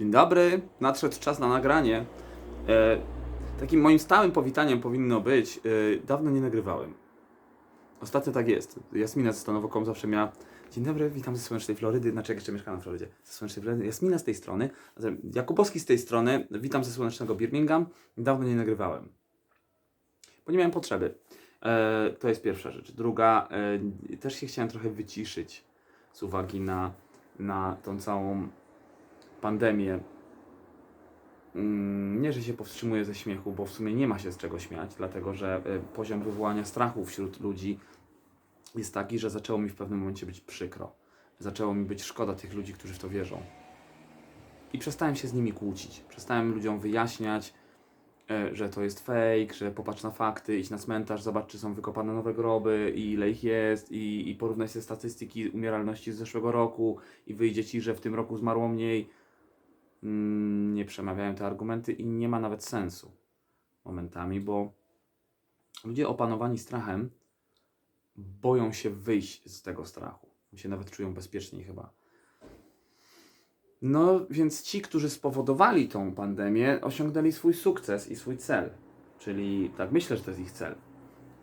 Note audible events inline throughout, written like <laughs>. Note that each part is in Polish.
Dzień dobry, nadszedł czas na nagranie. E, takim moim stałym powitaniem powinno być, e, dawno nie nagrywałem. Ostatnio tak jest. Jasmina ze Stanowokom zawsze miała Dzień dobry, witam ze słonecznej Florydy, znaczy jak jeszcze mieszkam na Florydzie. Ze słonecznej Florydy. Jasmina z tej strony, Jakubowski z tej strony, witam ze słonecznego Birmingham. Dawno nie nagrywałem. Bo nie miałem potrzeby. E, to jest pierwsza rzecz. Druga, e, też się chciałem trochę wyciszyć z uwagi na, na tą całą pandemię. Mm, Nie, że się powstrzymuję ze śmiechu, bo w sumie nie ma się z czego śmiać, dlatego że e, poziom wywołania strachu wśród ludzi jest taki, że zaczęło mi w pewnym momencie być przykro. Zaczęło mi być szkoda tych ludzi, którzy w to wierzą. I przestałem się z nimi kłócić. Przestałem ludziom wyjaśniać, e, że to jest fake, że popatrz na fakty, idź na cmentarz, zobacz, czy są wykopane nowe groby i ile ich jest, i, i porównaj sobie statystyki umieralności z zeszłego roku, i wyjdzie ci, że w tym roku zmarło mniej. Mm, Nie przemawiają te argumenty i nie ma nawet sensu momentami, bo ludzie opanowani strachem boją się wyjść z tego strachu. Się nawet czują bezpieczniej chyba. No, więc ci, którzy spowodowali tą pandemię, osiągnęli swój sukces i swój cel. Czyli, tak myślę, że to jest ich cel,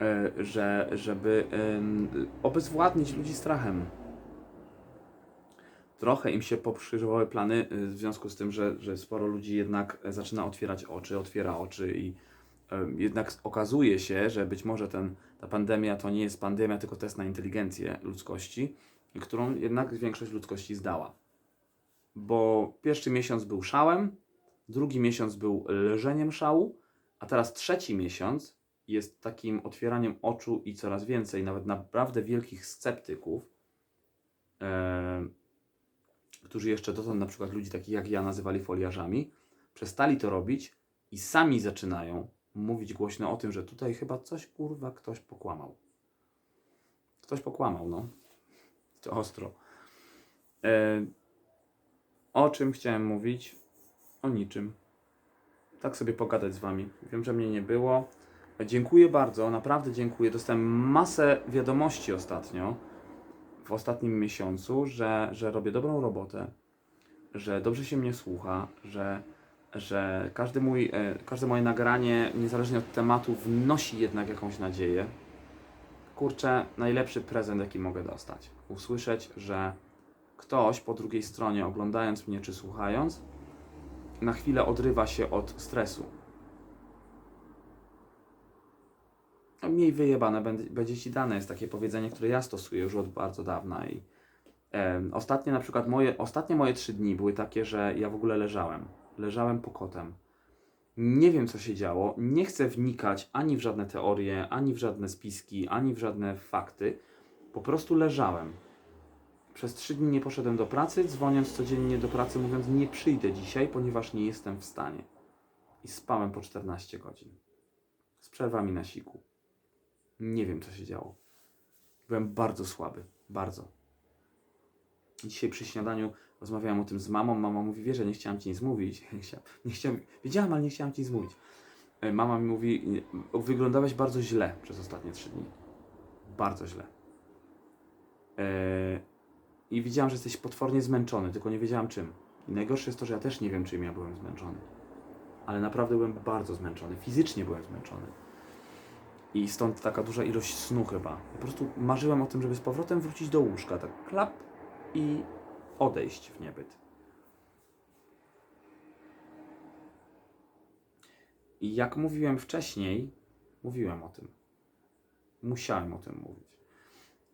e, że, żeby obezwładnić ludzi strachem. Trochę im się pokrzyżowały plany y, w związku z tym, że, że sporo ludzi jednak e, zaczyna otwierać oczy, otwiera oczy i jednak okazuje się, że być może ten, ta pandemia to nie jest pandemia, tylko test na inteligencję ludzkości, którą jednak większość ludzkości zdała. Bo pierwszy miesiąc był szałem, drugi miesiąc był leżeniem szału, a teraz trzeci miesiąc jest takim otwieraniem oczu i coraz więcej, nawet naprawdę wielkich sceptyków, e, którzy jeszcze dotąd, na przykład ludzi takich jak ja, nazywali foliarzami, przestali to robić i sami zaczynają mówić głośno o tym, że tutaj chyba coś kurwa ktoś pokłamał. Ktoś pokłamał, no. To ostro. E, o czym chciałem mówić? O niczym. Tak sobie pogadać z wami. Wiem, że mnie nie było. Dziękuję bardzo, naprawdę dziękuję. Dostałem masę wiadomości ostatnio, w ostatnim miesiącu, że, że robię dobrą robotę, że dobrze się mnie słucha, że, że każdy mój, e, każde moje nagranie, niezależnie od tematu, wnosi jednak jakąś nadzieję. Kurczę, najlepszy prezent, jaki mogę dostać. Usłyszeć, że ktoś po drugiej stronie, oglądając mnie czy słuchając, na chwilę odrywa się od stresu. No, Miej wyjebane, będzie, będzie ci dane, jest takie powiedzenie, które ja stosuję już od bardzo dawna i em, ostatnie na przykład moje, ostatnie moje trzy dni były takie, że ja w ogóle leżałem. Leżałem pokotem. Nie wiem, co się działo. Nie chcę wnikać ani w żadne teorie, ani w żadne spiski, ani w żadne fakty. Po prostu leżałem. Przez trzy dni nie poszedłem do pracy, dzwoniąc codziennie do pracy, mówiąc nie przyjdę dzisiaj, ponieważ nie jestem w stanie. I spałem po 14 godzin. Z przerwami na siku. Nie wiem, co się działo. Byłem bardzo słaby. Bardzo. Dzisiaj przy śniadaniu rozmawiałem o tym z mamą. Mama mówi, wiesz, że nie chciałam ci nic mówić. <laughs> Nie chciałam, wiedziałam, ale nie chciałam ci nic mówić. E, Mama mi mówi, nie- wyglądałeś bardzo źle przez ostatnie trzy dni. Bardzo źle. E, I widziałam, że jesteś potwornie zmęczony, tylko nie wiedziałam czym. I najgorsze jest to, że ja też nie wiem, czym ja byłem zmęczony. Ale naprawdę byłem bardzo zmęczony. Fizycznie byłem zmęczony. I stąd taka duża ilość snu chyba. Po prostu marzyłem o tym, żeby z powrotem wrócić do łóżka. Tak klap i odejść w niebyt. I jak mówiłem wcześniej, mówiłem o tym. Musiałem o tym mówić.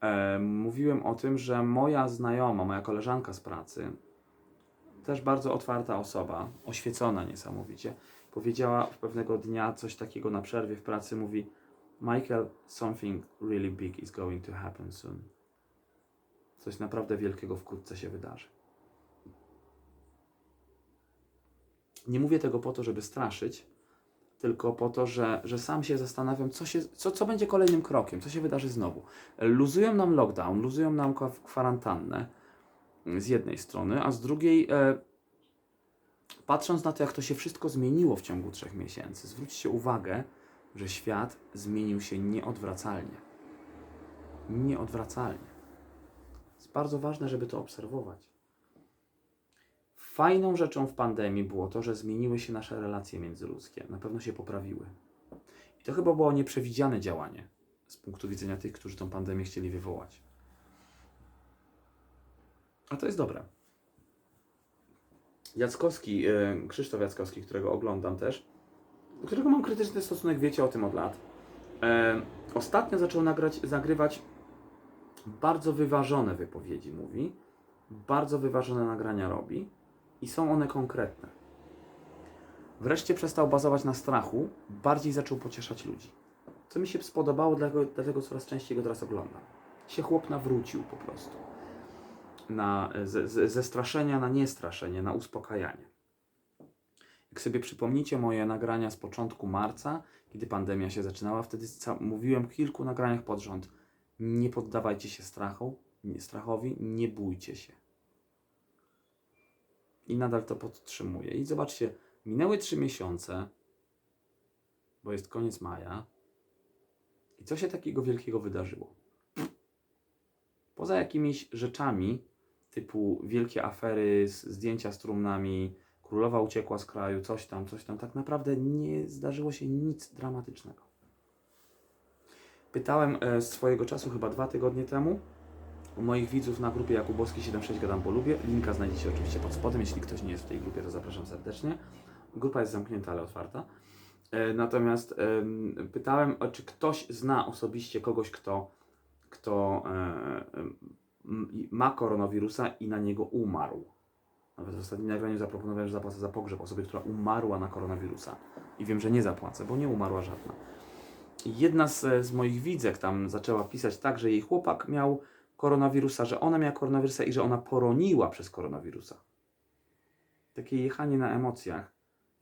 E, mówiłem o tym, że moja znajoma, moja koleżanka z pracy, też bardzo otwarta osoba, oświecona niesamowicie, powiedziała pewnego dnia coś takiego na przerwie w pracy, mówi Michael, something really big is going to happen soon. Coś naprawdę wielkiego wkrótce się wydarzy. Nie mówię tego po to, żeby straszyć, tylko po to, że, że sam się zastanawiam, co, się, co, co będzie kolejnym krokiem, co się wydarzy znowu. Luzują nam lockdown, luzują nam kwa- kwarantannę z jednej strony, a z drugiej, e, patrząc na to, jak to się wszystko zmieniło w ciągu trzech miesięcy, zwróćcie uwagę, że świat zmienił się nieodwracalnie. Nieodwracalnie. Jest bardzo ważne, żeby to obserwować. Fajną rzeczą w pandemii było to, że zmieniły się nasze relacje międzyludzkie. Na pewno się poprawiły. I to chyba było nieprzewidziane działanie z punktu widzenia tych, którzy tą pandemię chcieli wywołać. A to jest dobre. Jackowski, e, Krzysztof Jackowski, którego oglądam też, do którego mam krytyczny stosunek, wiecie o tym od lat. E, ostatnio zaczął nagrać, zagrywać bardzo wyważone wypowiedzi, mówi. Bardzo wyważone nagrania robi i są one konkretne. Wreszcie przestał bazować na strachu, bardziej zaczął pocieszać ludzi. Co mi się spodobało, dlatego, dlatego coraz częściej go teraz oglądam. Się chłop nawrócił po prostu. Na, ze, ze, ze straszenia na niestraszenie, na uspokajanie. Jak sobie przypomnicie moje nagrania z początku marca, kiedy pandemia się zaczynała, wtedy mówiłem w kilku nagraniach pod rząd. Nie poddawajcie się strachu, nie, strachowi, nie bójcie się. I nadal to podtrzymuję. I zobaczcie, minęły trzy miesiące, bo jest koniec maja. I co się takiego wielkiego wydarzyło? Poza jakimiś rzeczami, typu wielkie afery, zdjęcia z trumnami, królowa uciekła z kraju, coś tam, coś tam, tak naprawdę nie zdarzyło się nic dramatycznego. Pytałem e, swojego czasu, chyba dwa tygodnie temu, u moich widzów na grupie Jakubowski 76 Gadam po lubię. Linka znajdziecie oczywiście pod spodem. Jeśli ktoś nie jest w tej grupie, to zapraszam serdecznie. Grupa jest zamknięta, ale otwarta. E, Natomiast em, pytałem, czy ktoś zna osobiście kogoś, kto, kto e, ma koronawirusa i na niego umarł. Nawet w ostatnim nagraniu zaproponowałem, że zapłacę za pogrzeb osoby, która umarła na koronawirusa. I wiem, że nie zapłacę, bo nie umarła żadna. Jedna z, z moich widzek tam zaczęła pisać tak, że jej chłopak miał koronawirusa, że ona miała koronawirusa i że ona poroniła przez koronawirusa. Takie jechanie na emocjach.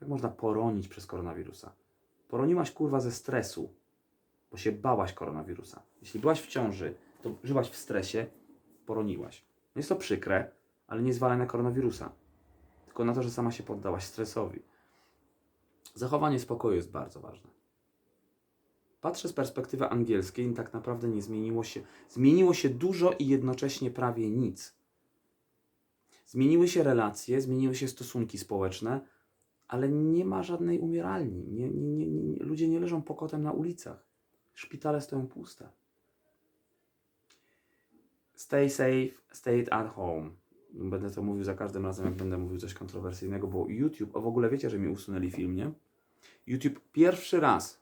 Jak można poronić przez koronawirusa? Poroniłaś kurwa ze stresu, bo się bałaś koronawirusa. Jeśli byłaś w ciąży, to żyłaś w stresie, poroniłaś. Jest to przykre, ale nie zwalaj na koronawirusa. Tylko na to, że sama się poddałaś stresowi. Zachowanie spokoju jest bardzo ważne. Patrzę z perspektywy angielskiej tak naprawdę nie zmieniło się. Zmieniło się dużo i jednocześnie prawie nic. Zmieniły się relacje, zmieniły się stosunki społeczne, ale nie ma żadnej umieralni. Nie, nie, nie, nie, ludzie nie leżą pokotem na ulicach. Szpitale stoją puste. Stay safe, stay at home. Będę to mówił za każdym razem, jak będę mówił coś kontrowersyjnego, bo YouTube, o w ogóle wiecie, że mi usunęli film, nie? YouTube pierwszy raz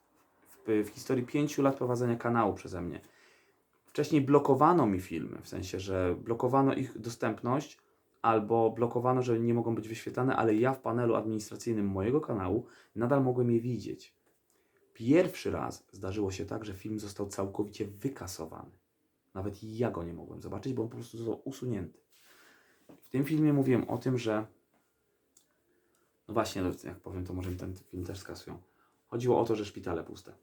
w, w historii pięciu lat prowadzenia kanału przeze mnie. Wcześniej blokowano mi filmy, w sensie, że blokowano ich dostępność albo blokowano, że nie mogą być wyświetlane, ale ja w panelu administracyjnym mojego kanału nadal mogłem je widzieć. Pierwszy raz zdarzyło się tak, że film został całkowicie wykasowany. Nawet ja go nie mogłem zobaczyć, bo on po prostu został usunięty. W tym filmie mówiłem o tym, że. No właśnie, jak powiem, to może ten film też skasują. Chodziło o to, że szpitale puste.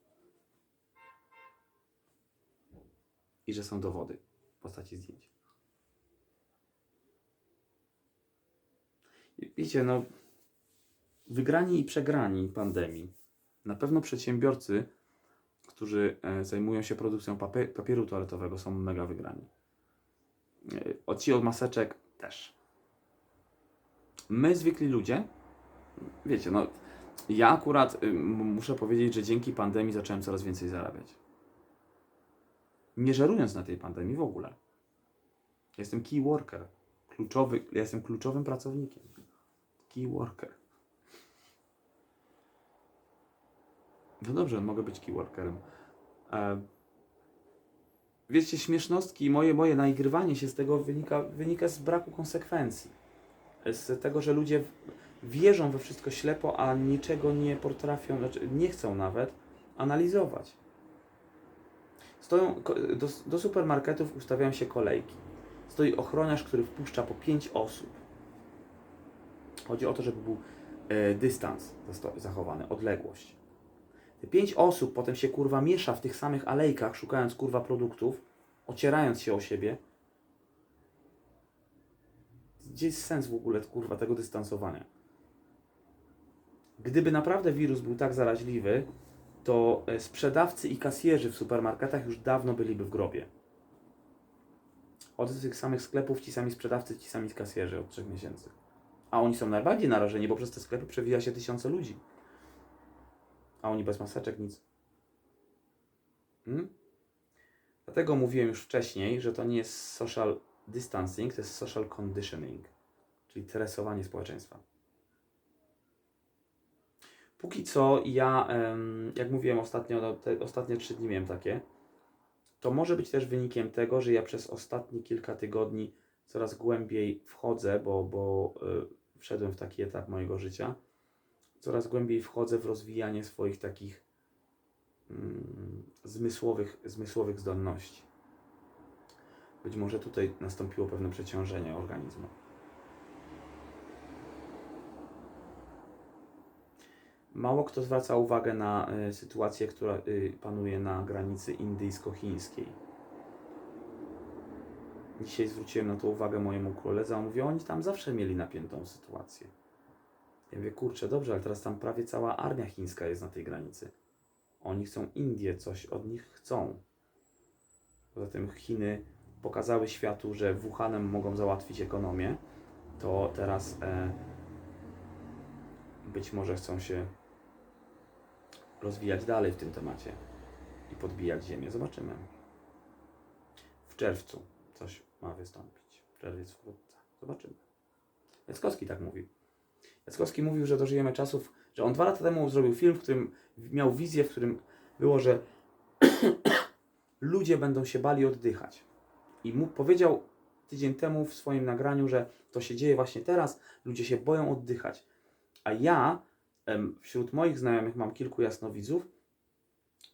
I że są dowody w postaci zdjęć. I Wiecie, no. Wygrani i przegrani pandemii. Na pewno przedsiębiorcy, którzy e, zajmują się produkcją papie- papieru toaletowego, są mega wygrani. E, o ci od maseczek też. My, zwykli ludzie, wiecie, no, ja akurat y, muszę powiedzieć, że dzięki pandemii zacząłem coraz więcej zarabiać. Nie żerując na tej pandemii w ogóle. Jestem key worker. Kluczowy, jestem kluczowym pracownikiem. Key worker. No dobrze, mogę być key workerem. E, wiecie, śmiesznostki, moje, moje naigrywanie się z tego wynika, wynika z braku konsekwencji. Z tego, że ludzie wierzą we wszystko ślepo, a niczego nie potrafią, znaczy nie chcą nawet analizować. Stoją, do, do supermarketów ustawiają się kolejki. Stoi ochroniarz, który wpuszcza po 5 osób. Chodzi o to, żeby był e, dystans zachowany, odległość. 5 osób potem się kurwa miesza w tych samych alejkach, szukając kurwa produktów, ocierając się o siebie. Gdzie jest sens w ogóle kurwa tego dystansowania? Gdyby naprawdę wirus był tak zaraźliwy, to e, sprzedawcy i kasjerzy w supermarketach już dawno byliby w grobie. Od tych samych sklepów ci sami sprzedawcy, ci sami kasjerzy od trzech miesięcy. A oni są najbardziej narażeni, bo przez te sklepy przewija się tysiące ludzi. A oni bez maseczek nic. Hmm? Dlatego mówiłem już wcześniej, że to nie jest social distancing, to jest social conditioning, czyli tresowanie społeczeństwa. Póki co ja, jak mówiłem ostatnio, no, te ostatnie trzy dni miałem takie, to może być też wynikiem tego, że ja przez ostatnie kilka tygodni coraz głębiej wchodzę, bo, bo y, wszedłem w taki etap mojego życia, coraz głębiej wchodzę w rozwijanie swoich takich mm, zmysłowych, zmysłowych zdolności. Być może tutaj nastąpiło pewne przeciążenie organizmu. Mało kto zwraca uwagę na y, sytuację, która y, panuje na granicy indyjsko-chińskiej. Dzisiaj zwróciłem na to uwagę mojemu koledze, on mówi, oni tam zawsze mieli napiętą sytuację. Ja mówię, kurczę, dobrze, ale teraz tam prawie cała armia chińska jest na tej granicy. Oni chcą Indię, coś od nich chcą. Poza tym Chiny pokazały światu, że Wuhanem mogą załatwić ekonomię, to teraz e, być może chcą się rozwijać dalej w tym temacie i podbijać ziemię. Zobaczymy. W czerwcu coś ma wystąpić. Czerwiec wkrótce. Zobaczymy. Jackowski tak mówił. Jackowski mówił, że dożyjemy czasów, że on dwa lata temu zrobił film, w którym miał wizję, w którym było, że <coughs> ludzie będą się bali oddychać. I mu powiedział tydzień temu w swoim nagraniu, że to się dzieje właśnie teraz, ludzie się boją oddychać. A ja wśród moich znajomych mam kilku jasnowidzów,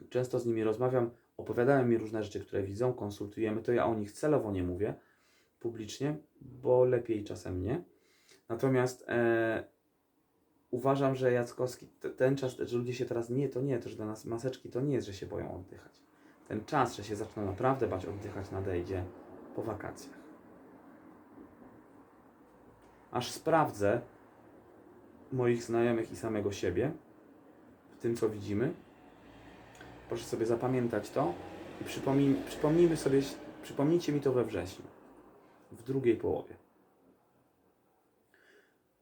często z nimi rozmawiam, opowiadają mi różne rzeczy, które widzą, konsultujemy, to ja o nich celowo nie mówię publicznie, bo lepiej czasem nie. Natomiast e, uważam, że Jackowski, te- ten czas, że ludzie się teraz nie, to nie, to że dla nas maseczki to nie jest, że się boją oddychać. Ten czas, że się zaczną naprawdę bać oddychać, nadejdzie po wakacjach. Aż sprawdzę moich znajomych i samego siebie w tym, co widzimy. Proszę sobie zapamiętać to i przypomnij, przypomnijmy sobie, przypomnijcie mi to we wrześniu, w drugiej połowie.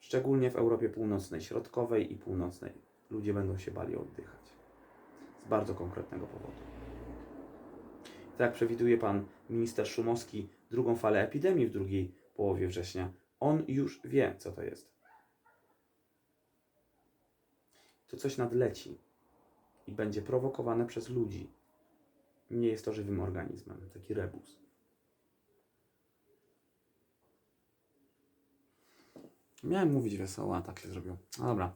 Szczególnie w Europie Północnej, Środkowej i Północnej ludzie będą się bali oddychać. Z bardzo konkretnego powodu. Tak jak przewiduje pan minister Szumowski drugą falę epidemii w drugiej połowie września, on już wie, co to jest. To coś nadleci i będzie prowokowane przez ludzi. Nie jest to żywym organizmem, taki rebus. Miałem mówić wesoło, a tak się zrobiło. No dobra.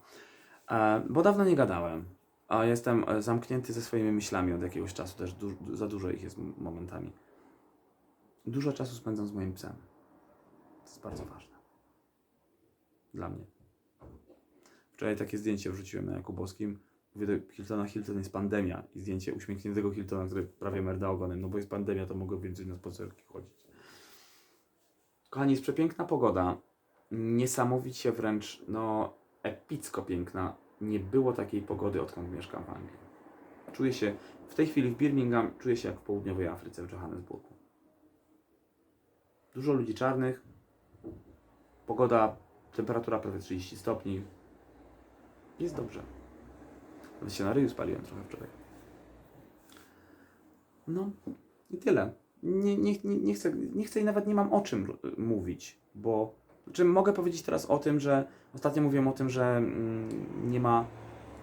E, bo dawno nie gadałem. A jestem e, zamknięty ze swoimi myślami od jakiegoś czasu, też du- za dużo ich jest momentami. Dużo czasu spędzam z moim psem. To jest bardzo ważne. Dla mnie. Wczoraj takie zdjęcie wrzuciłem na Jakubowskim. Mówię do Hiltona, Hilton jest pandemia. I zdjęcie uśmiechniętego Hiltona, który prawie merda ogonem. No bo jest pandemia, to mogę więcej na spacerki chodzić. Kochani, jest przepiękna pogoda. Niesamowicie wręcz, no, epicko piękna. Nie było takiej pogody, odkąd mieszkam w Anglii. Czuję się, w tej chwili w Birmingham, czuję się jak w południowej Afryce, w Johannesburgu. Dużo ludzi czarnych. Pogoda, temperatura prawie 30 stopni. Jest dobrze. Nawet się na ryju spaliłem trochę wczoraj. No i tyle. Nie, nie, nie, chcę, nie chcę i nawet nie mam o czym mówić, bo czy mogę powiedzieć teraz o tym, że ostatnio mówiłem o tym, że mm, nie ma,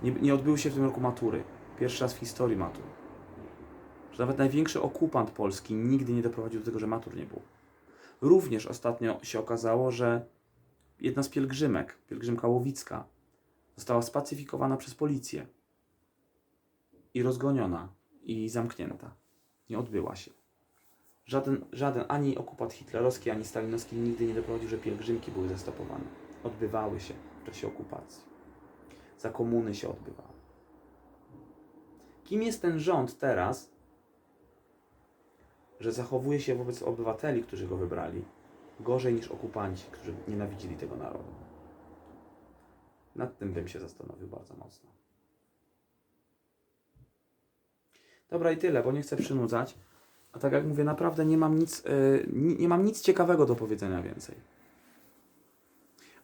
nie, nie odbyły się w tym roku matury. Pierwszy raz w historii matur. Że nawet największy okupant polski nigdy nie doprowadził do tego, że matur nie było. Również ostatnio się okazało, że jedna z pielgrzymek, pielgrzymka Łowicka, została spacyfikowana przez policję i rozgoniona i zamknięta. Nie odbyła się. Żaden, żaden ani okupant hitlerowski, ani stalinowski nigdy nie doprowadził, że pielgrzymki były zastopowane. Odbywały się w czasie okupacji. Za komuny się odbywały. Kim jest ten rząd teraz, że zachowuje się wobec obywateli, którzy go wybrali, gorzej niż okupanci, którzy nienawidzili tego narodu? Nad tym bym się zastanowił bardzo mocno. Dobra i tyle, bo nie chcę przynudzać. A tak jak mówię, naprawdę nie mam nic, yy, nie, mam nic ciekawego do powiedzenia więcej.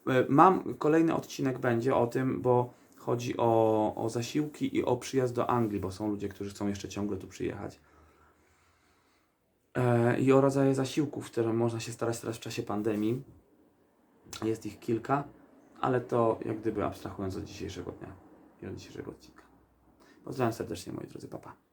E, Mam kolejny odcinek będzie o tym, bo chodzi o, o zasiłki i o przyjazd do Anglii, bo są ludzie, którzy chcą jeszcze ciągle tu przyjechać. E, I o rodzaje zasiłków, które można się starać teraz w czasie pandemii. Jest ich kilka, ale to jak gdyby abstrahując od dzisiejszego dnia i od dzisiejszego odcinka. Pozdrawiam serdecznie moi drodzy, papa.